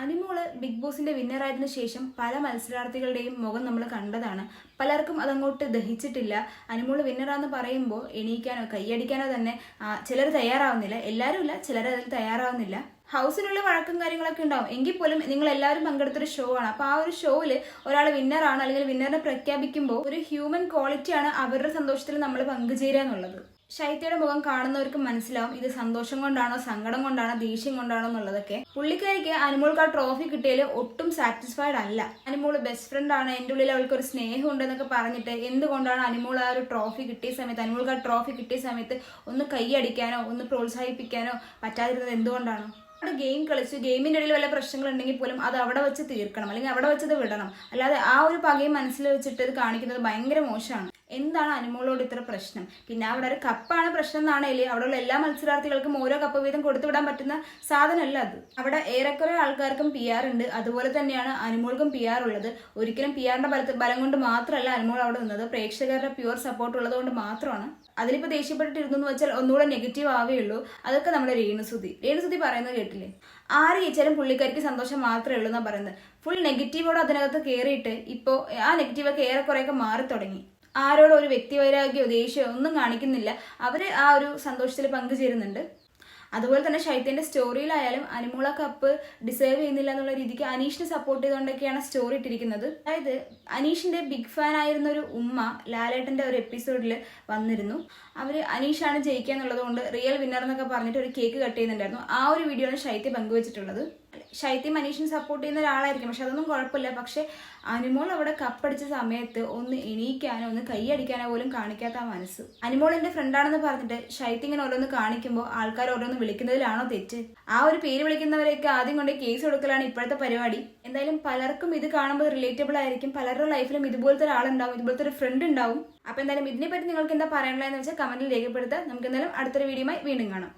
Animol big ബോസിന്റെ winner ആയതിനു ശേഷം പല മത്സരാർത്ഥികളുടെയും മുഖം നമ്മൾ കണ്ടതാണ്. പലർക്കും അതങ്ങോട്ട് ദഹിച്ചിട്ടില്ല. അനിമോൾ വിന്നറാന്ന് പറയുമ്പോൾ എണീക്കാനോ കൈയടിക്കാനോ തന്നെ ചിലർ തയ്യാറാവുന്നില്ല. എല്ലാവരും ഇല്ല ചിലർ അതിൽ തയ്യാറാവുന്നില്ല. ഹൗസിനുള്ള വഴക്കും കാര്യങ്ങളൊക്കെ ഉണ്ടാവും. എങ്കിൽ പോലും നിങ്ങൾ എല്ലാവരും പങ്കെടുത്തൊരു ഷോ ആണ്. അപ്പോൾ ആ ഒരു ഷോയിൽ ഒരാൾ വിന്നർ ആണ് അല്ലെങ്കിൽ വിന്നറിനെ പ്രഖ്യാപിക്കുമ്പോൾ ഒരു ഹ്യൂമൻ ക്വാളിറ്റി ആണ് അവരുടെ സന്തോഷത്തിൽ നമ്മൾ പങ്കുചേരുക എന്നുള്ളത്. ശൈത്യയുടെ മുഖം കാണുന്നവർക്ക് മനസ്സിലാവും ഇത് സന്തോഷം കൊണ്ടാണോ സങ്കടം കൊണ്ടാണോ ദേഷ്യം കൊണ്ടാണോ എന്നുള്ളതൊക്കെ. പുള്ളിക്കാരിക്ക് അനുമോൾക്ക് ആ ട്രോഫി കിട്ടിയതിൽ ഒട്ടും സാറ്റിസ്ഫൈഡ് അല്ല. അനുമോൾ ബെസ്റ്റ് ഫ്രണ്ട് ആണ്. എന്റെ ഉള്ളിൽ അവൾക്ക് ഒരു സ്നേഹം ഉണ്ടെന്നൊക്കെ പറഞ്ഞിട്ട് എന്തുകൊണ്ടാണ് അനുമോൾ ആ ഒരു ട്രോഫി കിട്ടിയ സമയത്ത് അനുമോൾക്ക് ആ ട്രോഫി കിട്ടിയ സമയത്ത് ഒന്ന് കൈയടിക്കാനോ ഒന്ന് പ്രോത്സാഹിപ്പിക്കാനോ പറ്റാതിരുന്നത് എന്തുകൊണ്ടാണോ? ഗെയിം കളിച്ചു ഗെയിമിന്റെ ഇടയിൽ വല്ല പ്രശ്നങ്ങൾ ഉണ്ടെങ്കിൽ പോലും അത് അവിടെ വെച്ച് തീർക്കണം. അല്ലെങ്കിൽ അവിടെ വെച്ചത് വിടണം. അല്ലാതെ ആ ഒരു പകയും മനസ്സിൽ വെച്ചിട്ട് ഇത് കാണിക്കുന്നത് ഭയങ്കര മോശമാണ്. എന്താണ് അനുമോളോട് ഇത്ര പ്രശ്നം? പിന്നെ അവിടെ ഒരു കപ്പാണ് പ്രശ്നം എന്നാണേൽ അവിടെയുള്ള എല്ലാ മത്സരാർത്ഥികൾക്കും ഓരോ കപ്പ് വീതം കൊടുത്തുവിടാൻ പറ്റുന്ന സാധനമല്ല അത്. അവിടെ ഏറെക്കുറെ ആൾക്കാർക്കും പി ആർ ഉണ്ട്. അതുപോലെ തന്നെയാണ് അനുമോൾക്കും പി ആർ ഉള്ളത്. ഒരിക്കലും പി ആറിന്റെ ബലത്ത് ബലം കൊണ്ട് മാത്രമല്ല അനുമോൾ അവിടെ നിന്നത്. പ്രേക്ഷകരുടെ പ്യുവർ സപ്പോർട്ട് ഉള്ളത് കൊണ്ട് മാത്രമാണ്. അതിലിപ്പോൾ ദേഷ്യപ്പെട്ടിരുന്നു എന്ന് വെച്ചാൽ ഒന്നുകൂടെ നെഗറ്റീവ് ആവേ ഉള്ളൂ അതൊക്കെ നമ്മുടെ രേണുസുതി. രേണുസുതി പറയുന്നത് കേട്ടില്ലേ? ആര് ജയിച്ചാലും പുള്ളിക്കാരിക്ക് സന്തോഷം മാത്രമേ ഉള്ളൂ എന്നാണ് പറയുന്നത്. ഫുൾ നെഗറ്റീവോട് അതിനകത്ത് കയറിയിട്ട് ഇപ്പോൾ ആ നെഗറ്റീവൊക്കെ ഏറെക്കുറെയൊക്കെ മാറി തുടങ്ങി ആരോടും ഒരു വ്യക്തിവൈരാഗ്യമോ ദേഷ്യമോ ഒന്നും കാണിക്കുന്നില്ല. അവർ ആ ഒരു സന്തോഷത്തിൽ പങ്കുചേരുന്നുണ്ട്. അതുപോലെ തന്നെ ശൈത്യന്റെ സ്റ്റോറിയിലായാലും അനുമൂള കപ്പ് ഡിസേർവ് ചെയ്യുന്നില്ല എന്നുള്ള രീതിക്ക് അനീഷിനെ സപ്പോർട്ട് ചെയ്തുകൊണ്ടൊക്കെയാണ് സ്റ്റോറി ഇട്ടിരിക്കുന്നത്. അതായത് അനീഷിന്റെ ബിഗ് ഫാൻ ആയിരുന്ന ഒരു ഉമ്മ ലാലേട്ടന്റെ ഒരു എപ്പിസോഡിൽ വന്നിരുന്നു. അവർ അനീഷാണ് ജയിക്കുക എന്നുള്ളത് കൊണ്ട് റിയൽ വിന്നർ എന്നൊക്കെ പറഞ്ഞിട്ട് ഒരു കേക്ക് കട്ട് ചെയ്യുന്നുണ്ടായിരുന്നു. ആ ഒരു വീഡിയോ ആണ് ശൈത്യ പങ്കുവച്ചിട്ടുള്ളത്. ശൈത്യം മനീഷിനെ സപ്പോർട്ട് ചെയ്യുന്ന ഒരാളായിരിക്കും. പക്ഷെ അതൊന്നും കുഴപ്പമില്ല. പക്ഷെ അനുമോൾ അവിടെ കപ്പടിച്ച സമയത്ത് ഒന്ന് എണീക്കാനോ ഒന്ന് കൈയടിക്കാനോ പോലും കാണിക്കാത്ത മനസ്സ്. അനുമോൾ എന്റെ ഫ്രണ്ടാണെന്ന് പറഞ്ഞിട്ട് ശൈത്യം ഇങ്ങനെ ഓരോന്ന് കാണിക്കുമ്പോൾ ആൾക്കാർ ഓരോന്ന് വിളിക്കുന്നതിലാണോ തെറ്റ്? ആ ഒരു പേര് വിളിക്കുന്നവരെയൊക്കെ ആദ്യം കൊണ്ട് കേസ് കൊടുക്കലാണ് ഇപ്പോഴത്തെ പരിപാടി. എന്തായാലും പലർക്കും ഇത് കാണുമ്പോൾ റിലേറ്റബിൾ ആയിരിക്കും. പലരുടെ ലൈഫിലും ഇതുപോലത്തെ ഒരാളുണ്ടാവും ഇതുപോലത്തെ ഒരു ഫ്രണ്ട് ഉണ്ടാവും. അപ്പൊ എന്തായാലും ഇതിനെപ്പറ്റി നിങ്ങൾക്ക് എന്താ പറയാനുള്ളതെന്ന് വെച്ചാൽ കമന്റിൽ രേഖപ്പെടുത്തുക. നമുക്ക് എന്തായാലും അടുത്തൊരു വീഡിയോയുമായി വീണ്ടും കാണാം.